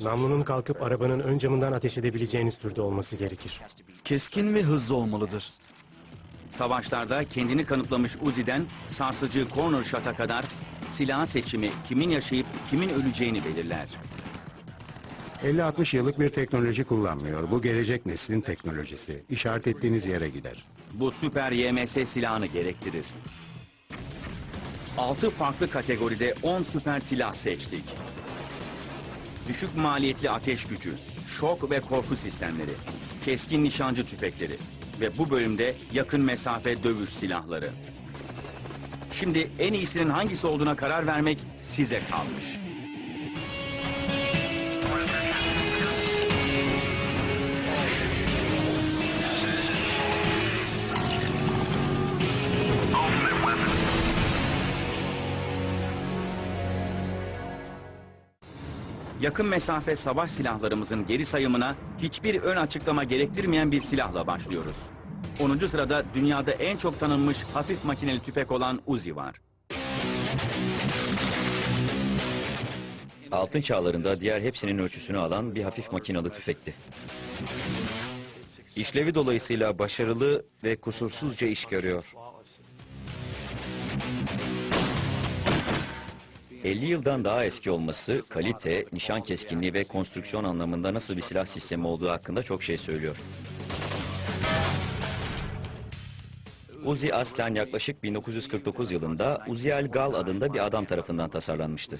Namlunun kalkıp arabanın ön camından ateş edebileceğiniz türde olması gerekir. Keskin ve hızlı olmalıdır. Savaşlarda kendini kanıtlamış Uzi'den sarsıcı corner shot'a kadar silah seçimi kimin yaşayıp kimin öleceğini belirler. 50-60 yıllık bir teknoloji kullanmıyor. Bu gelecek neslin teknolojisi. İşaret ettiğiniz yere gider. Bu süper YMS silahını gerektirir. 6 farklı kategoride 10 süper silah seçtik. Düşük maliyetli ateş gücü, şok ve korku sistemleri, keskin nişancı tüfekleri ve bu bölümde yakın mesafe dövüş silahları. Şimdi en iyisinin hangisi olduğuna karar vermek size kalmış. Yakın mesafe savaş silahlarımızın geri sayımına hiçbir ön açıklama gerektirmeyen bir silahla başlıyoruz. 10. sırada dünyada en çok tanınmış hafif makineli tüfek olan Uzi var. Altın çağlarında diğer hepsinin ölçüsünü alan bir hafif makinalı tüfekti. İşlevi dolayısıyla başarılı ve kusursuzca iş görüyor. 50 yıldan daha eski olması, kalite, nişan keskinliği ve konstrüksiyon anlamında nasıl bir silah sistemi olduğu hakkında çok şey söylüyor. Uzi aslen yaklaşık 1949 yılında Uziel Gal adında bir adam tarafından tasarlanmıştı.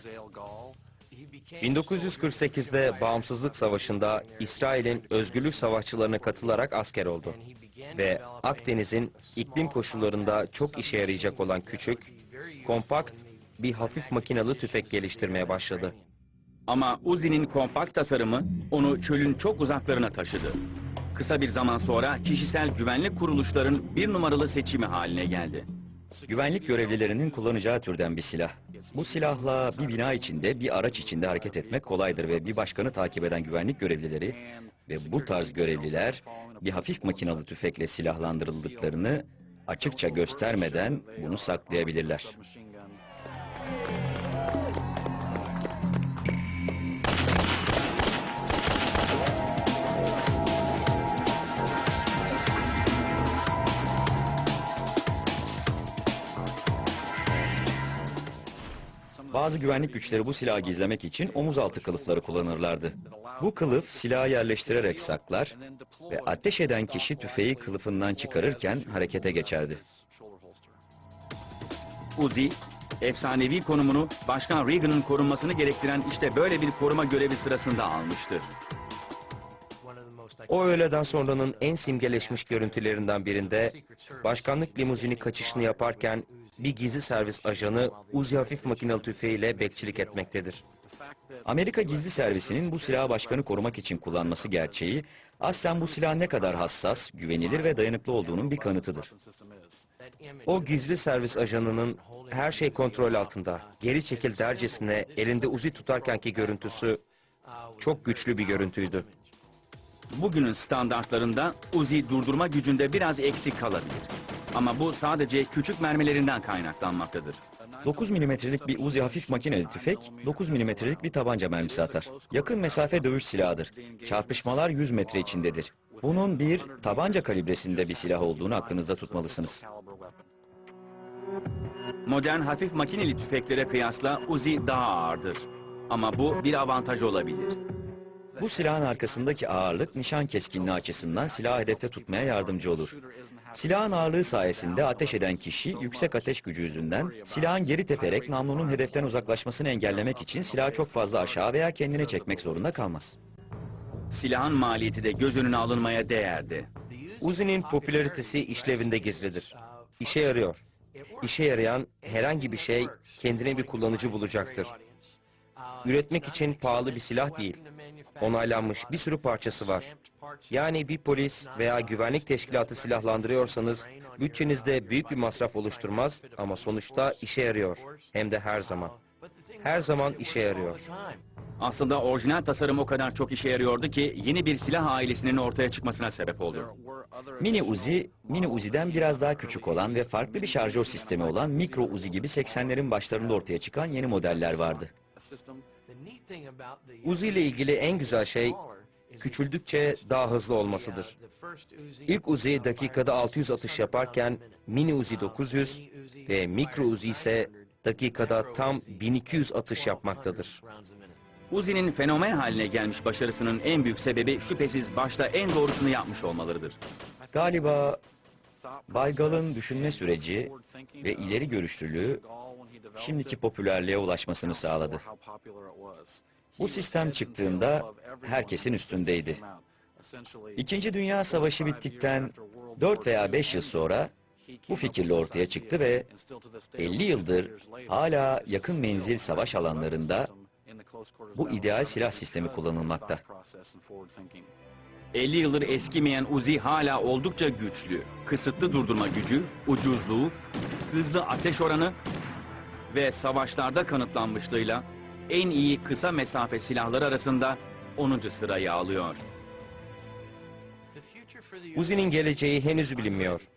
1948'de Bağımsızlık Savaşı'nda İsrail'in özgürlük savaşçılarına katılarak asker oldu. Ve Akdeniz'in iklim koşullarında çok işe yarayacak olan küçük, kompakt bir hafif makinalı tüfek geliştirmeye başladı. Ama Uzi'nin kompakt tasarımı onu çölün çok uzaklarına taşıdı. Kısa bir zaman sonra kişisel güvenlik kuruluşların bir numaralı seçimi haline geldi. Güvenlik görevlilerinin kullanacağı türden bir silah. Bu silahla bir bina içinde, bir araç içinde hareket etmek kolaydır ve bir başkanı takip eden güvenlik görevlileri ve bu tarz görevliler bir hafif makinalı tüfekle silahlandırıldıklarını açıkça göstermeden bunu saklayabilirler. Bazı güvenlik güçleri bu silahı gizlemek için omuz altı kılıfları kullanırlardı. Bu kılıf silahı yerleştirerek saklar ve ateş eden kişi tüfeği kılıfından çıkarırken harekete geçerdi. Uzi, efsanevi konumunu Başkan Reagan'ın korunmasını gerektiren işte böyle bir koruma görevi sırasında almıştır. O öğleden sonranın en simgeleşmiş görüntülerinden birinde başkanlık limuzini kaçışını yaparken bir gizli servis ajanı Uzi hafif makinalı tüfeğiyle bekçilik etmektedir. Amerika Gizli Servisi'nin bu silahı başkanı korumak için kullanması gerçeği, aslen bu silahın ne kadar hassas, güvenilir ve dayanıklı olduğunun bir kanıtıdır. O gizli servis ajanının her şey kontrol altında, geri çekil dercesine elinde Uzi tutarkenki görüntüsü çok güçlü bir görüntüydü. Bugünün standartlarında Uzi durdurma gücünde biraz eksik kalabilir. Ama bu sadece küçük mermilerinden kaynaklanmaktadır. 9 milimetrelik bir Uzi hafif makineli tüfek, 9 milimetrelik bir tabanca mermisi atar. Yakın mesafe dövüş silahıdır. Çarpışmalar 100 metre içindedir. Bunun bir tabanca kalibresinde bir silah olduğunu aklınızda tutmalısınız. Modern hafif makineli tüfeklere kıyasla Uzi daha ağırdır. Ama bu bir avantaj olabilir. Bu silahın arkasındaki ağırlık nişan keskinliği açısından silahı hedefte tutmaya yardımcı olur. Silahın ağırlığı sayesinde ateş eden kişi yüksek ateş gücü yüzünden silahın geri teperek namlunun hedeften uzaklaşmasını engellemek için silahı çok fazla aşağı veya kendine çekmek zorunda kalmaz. Silahın maliyeti de göz önüne alınmaya değerdi. Uzi'nin popülaritesi işlevinde gizlidir. İşe yarıyor. İşe yarayan herhangi bir şey kendine bir kullanıcı bulacaktır. Üretmek için pahalı bir silah değil. Onaylanmış bir sürü parçası var. Yani bir polis veya güvenlik teşkilatı silahlandırıyorsanız bütçenizde büyük bir masraf oluşturmaz ama sonuçta işe yarıyor. Hem de her zaman. Her zaman işe yarıyor. Aslında orijinal tasarım o kadar çok işe yarıyordu ki yeni bir silah ailesinin ortaya çıkmasına sebep oldu. Mini Uzi, Mini Uzi'den biraz daha küçük olan ve farklı bir şarjör sistemi olan Mikro Uzi gibi 80'lerin başlarında ortaya çıkan yeni modeller vardı. Uzi ile ilgili en güzel şey küçüldükçe daha hızlı olmasıdır. İlk Uzi dakikada 600 atış yaparken mini Uzi 900 ve mikro Uzi ise dakikada tam 1200 atış yapmaktadır. Uzi'nin fenomen haline gelmiş başarısının en büyük sebebi şüphesiz başta en doğrusunu yapmış olmalarıdır. Galiba Bay Gal'ın düşünme süreci ve ileri görüşlülüğü şimdiki popülerliğe ulaşmasını sağladı. Bu sistem çıktığında herkesin üstündeydi. İkinci Dünya Savaşı bittikten 4 veya 5 yıl sonra bu fikirle ortaya çıktı ve 50 yıldır hala yakın menzil savaş alanlarında bu ideal silah sistemi kullanılmakta. 50 yıldır eskimeyen Uzi hala oldukça güçlü. Kısıtlı durdurma gücü, ucuzluğu, hızlı ateş oranı ve savaşlarda kanıtlanmışlığıyla en iyi kısa mesafe silahları arasında 10. sırayı alıyor. Uzi'nin geleceği henüz bilinmiyor.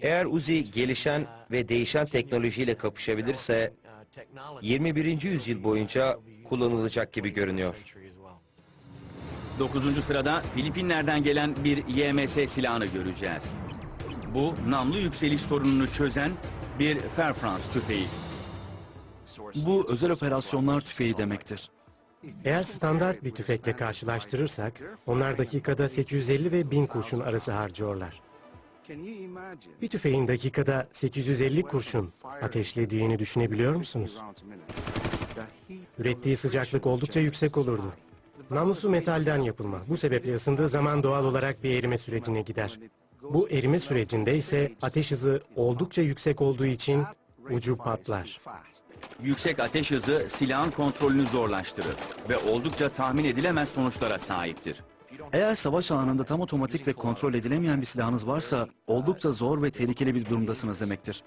Eğer Uzi gelişen ve değişen teknolojiyle kapışabilirse 21. yüzyıl boyunca kullanılacak gibi görünüyor. 9. sırada Filipinler'den gelen bir YMS silahını göreceğiz. Bu namlu yükseliş sorununu çözen bir Fairfrance tüfeği. Bu özel operasyonlar tüfeği demektir. Eğer standart bir tüfekle karşılaştırırsak, onlar dakikada 850 ve 1000 kurşun arası harcıyorlar. Bir tüfeğin dakikada 850 kurşun ateşlediğini düşünebiliyor musunuz? Ürettiği sıcaklık oldukça yüksek olurdu. Namlusu metalden yapılma. Bu sebeple ısındığı zaman doğal olarak bir erime sürecine gider. Bu erime sürecinde ise ateş hızı oldukça yüksek olduğu için ucu patlar. Yüksek ateş hızı silahın kontrolünü zorlaştırır ve oldukça tahmin edilemez sonuçlara sahiptir. Eğer savaş anında tam otomatik ve kontrol edilemeyen bir silahınız varsa oldukça zor ve tehlikeli bir durumdasınız demektir.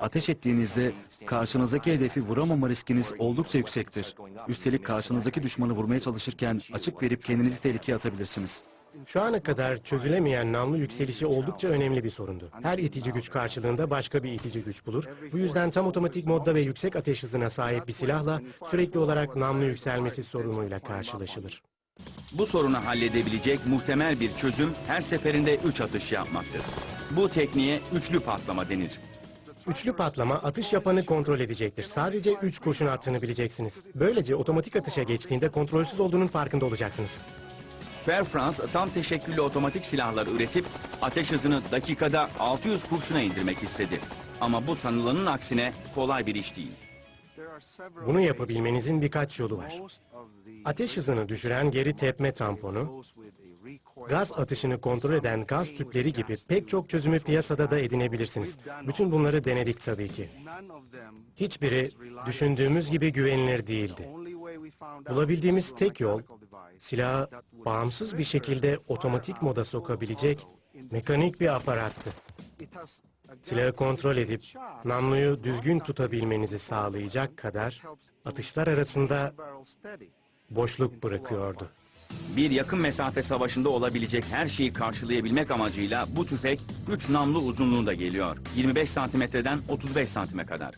Ateş ettiğinizde karşınızdaki hedefi vuramama riskiniz oldukça yüksektir. Üstelik karşınızdaki düşmanı vurmaya çalışırken açık verip kendinizi tehlikeye atabilirsiniz. Şu ana kadar çözülemeyen namlu yükselişi oldukça önemli bir sorundu. Her itici güç karşılığında başka bir itici güç bulur. Bu yüzden tam otomatik modda ve yüksek ateş hızına sahip bir silahla sürekli olarak namlu yükselmesi sorunuyla karşılaşılır. Bu sorunu halledebilecek muhtemel bir çözüm her seferinde 3 atış yapmaktır. Bu tekniğe üçlü patlama denir. Üçlü patlama atış yapanı kontrol edecektir. Sadece üç kurşun attığını bileceksiniz. Böylece otomatik atışa geçtiğinde kontrolsüz olduğunun farkında olacaksınız. Fairfrance tam teşekküllü otomatik silahlar üretip ateş hızını dakikada 600 kurşuna indirmek istedi. Ama bu sanılanın aksine kolay bir iş değil. Bunu yapabilmenizin birkaç yolu var. Ateş hızını düşüren geri tepme tamponu, gaz atışını kontrol eden gaz tüpleri gibi pek çok çözümü piyasada da edinebilirsiniz. Bütün bunları denedik tabii ki. Hiçbiri düşündüğümüz gibi güvenilir değildi. Bulabildiğimiz tek yol, silahı bağımsız bir şekilde otomatik moda sokabilecek mekanik bir aparattı. Silahı kontrol edip namluyu düzgün tutabilmenizi sağlayacak kadar atışlar arasında boşluk bırakıyordu. Bir yakın mesafe savaşında olabilecek her şeyi karşılayabilmek amacıyla bu tüfek 3 namlu uzunluğunda geliyor. 25 santimetreden 35 santime kadar.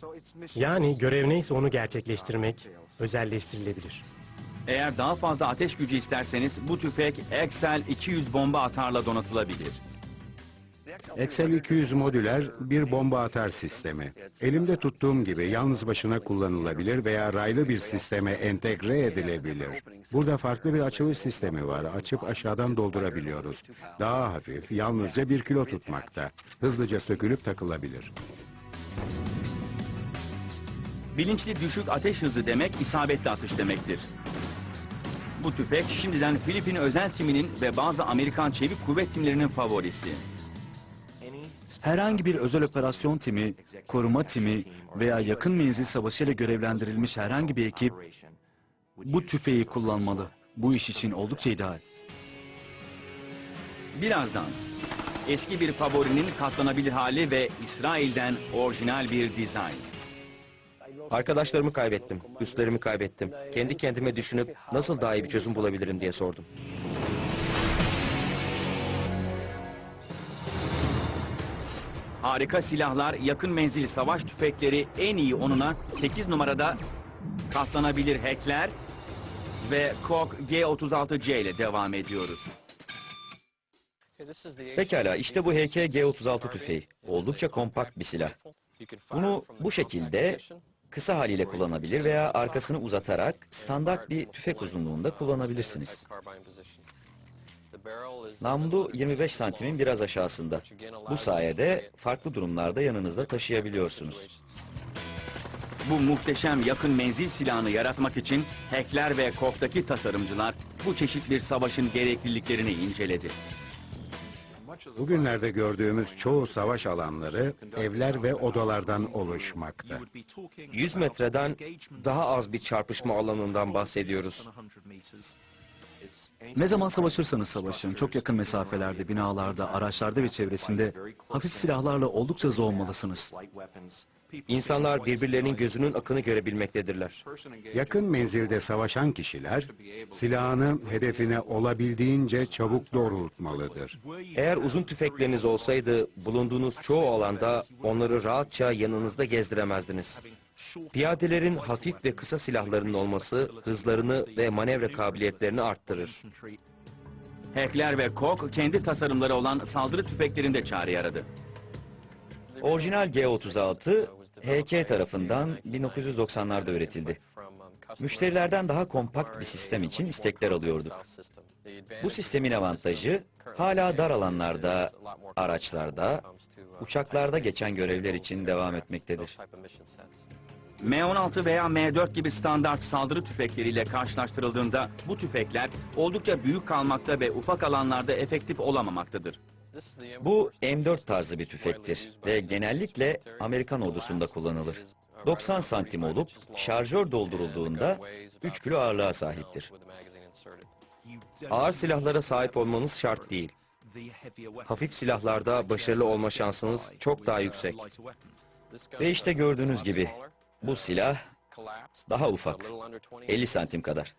Yani görev neyse onu gerçekleştirmek özelleştirilebilir. Eğer daha fazla ateş gücü isterseniz bu tüfek Excel 200 bomba atarla donatılabilir. Excel 200 modüler bir bomba atar sistemi. Elimde tuttuğum gibi yalnız başına kullanılabilir veya raylı bir sisteme entegre edilebilir. Burada farklı bir açılış sistemi var. Açıp aşağıdan doldurabiliyoruz. Daha hafif, yalnızca bir kilo tutmakta. Hızlıca sökülüp takılabilir. Bilinçli düşük ateş hızı demek isabetli atış demektir. Bu tüfek şimdiden Filipin özel timinin ve bazı Amerikan çevik kuvvet timlerinin favorisi. Herhangi bir özel operasyon timi, koruma timi veya yakın menzil savaşıyla görevlendirilmiş herhangi bir ekip bu tüfeği kullanmalı. Bu iş için oldukça ideal. Birazdan eski bir favorinin katlanabilir hali ve İsrail'den orijinal bir dizayn. Arkadaşlarımı kaybettim, üstlerimi kaybettim. Kendi kendime düşünüp nasıl daha iyi bir çözüm bulabilirim diye sordum. Harika silahlar, yakın menzil savaş tüfekleri en iyi onuna 8 numarada Katlanabilir hackler ve KOK G36C ile devam ediyoruz. Pekala işte bu HK G36 tüfeği. Oldukça kompakt bir silah. Bunu bu şekilde kısa haliyle kullanabilir veya arkasını uzatarak standart bir tüfek uzunluğunda kullanabilirsiniz. Namlu 25 santimin biraz aşağısında. Bu sayede farklı durumlarda yanınızda taşıyabiliyorsunuz. Bu muhteşem yakın menzil silahını yaratmak için hackler ve KOK'taki tasarımcılar bu çeşit bir savaşın gerekliliklerini inceledi. Bugünlerde gördüğümüz çoğu savaş alanları evler ve odalardan oluşmakta. 100 metreden daha az bir çarpışma alanından bahsediyoruz. Ne zaman savaşırsanız savaşın, çok yakın mesafelerde, binalarda, araçlarda ve çevresinde hafif silahlarla oldukça zoğunmalısınız. İnsanlar birbirlerinin gözünün akını görebilmektedirler. Yakın menzilde savaşan kişiler silahını hedefine olabildiğince çabuk doğrultmalıdır. Eğer uzun tüfekleriniz olsaydı bulunduğunuz çoğu alanda onları rahatça yanınızda gezdiremezdiniz. Piyadelerin hafif ve kısa silahlarının olması hızlarını ve manevra kabiliyetlerini arttırır. Hackler ve KOK kendi tasarımları olan saldırı tüfeklerinde çare yaradı. Orijinal G36 HK tarafından 1990'larda üretildi. Müşterilerden daha kompakt bir sistem için istekler alıyorduk. Bu sistemin avantajı hala dar alanlarda, araçlarda, uçaklarda geçen görevler için devam etmektedir. M16 veya M4 gibi standart saldırı tüfekleriyle karşılaştırıldığında bu tüfekler oldukça büyük kalmakta ve ufak alanlarda efektif olamamaktadır. Bu M4 tarzı bir tüfektir ve genellikle Amerikan ordusunda kullanılır. 90 santim olup şarjör doldurulduğunda 3 kilo ağırlığa sahiptir. Ağır silahlara sahip olmanız şart değil. Hafif silahlarda başarılı olma şansınız çok daha yüksek. Ve işte gördüğünüz gibi bu silah daha ufak, 50 santim kadar.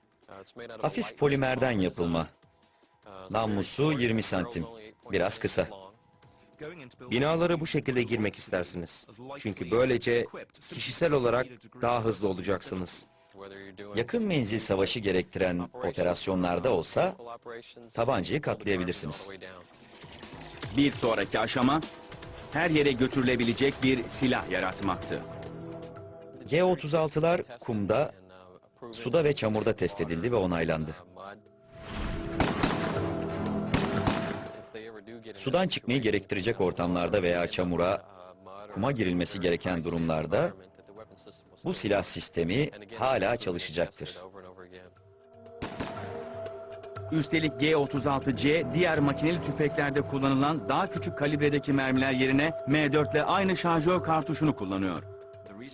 Hafif polimerden yapılma. Namlusu 20 santim, biraz kısa. Binalara bu şekilde girmek istersiniz. Çünkü böylece kişisel olarak daha hızlı olacaksınız. Yakın menzil savaşı gerektiren operasyonlarda olsa tabancayı katlayabilirsiniz. Bir sonraki aşama her yere götürülebilecek bir silah yaratmaktı. G36'lar kumda, suda ve çamurda test edildi ve onaylandı. Sudan çıkmayı gerektirecek ortamlarda veya çamura, kuma girilmesi gereken durumlarda bu silah sistemi hala çalışacaktır. Üstelik G36C diğer makineli tüfeklerde kullanılan daha küçük kalibredeki mermiler yerine M4 ile aynı şarjör kartuşunu kullanıyor.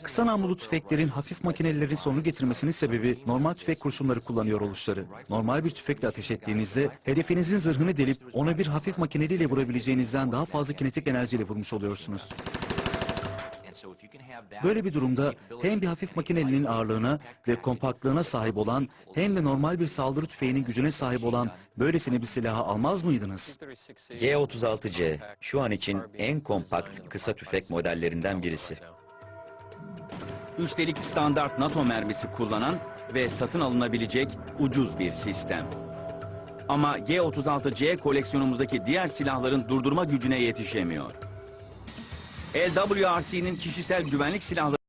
Kısa namlulu tüfeklerin hafif makinelerin sonu getirmesinin sebebi normal tüfek kurşunları kullanıyor oluşları. Normal bir tüfekle ateş ettiğinizde hedefinizin zırhını delip onu bir hafif makineliyle vurabileceğinizden daha fazla kinetik enerjiyle vurmuş oluyorsunuz. Böyle bir durumda hem bir hafif makinelinin ağırlığına ve kompaktlığına sahip olan hem de normal bir saldırı tüfeğinin gücüne sahip olan böylesine bir silahı almaz mıydınız? G36C şu an için en kompakt kısa tüfek modellerinden birisi. Üstelik standart NATO mermisi kullanan ve satın alınabilecek ucuz bir sistem. Ama G36C koleksiyonumuzdaki diğer silahların durdurma gücüne yetişemiyor. LWRC'nin kişisel güvenlik silahları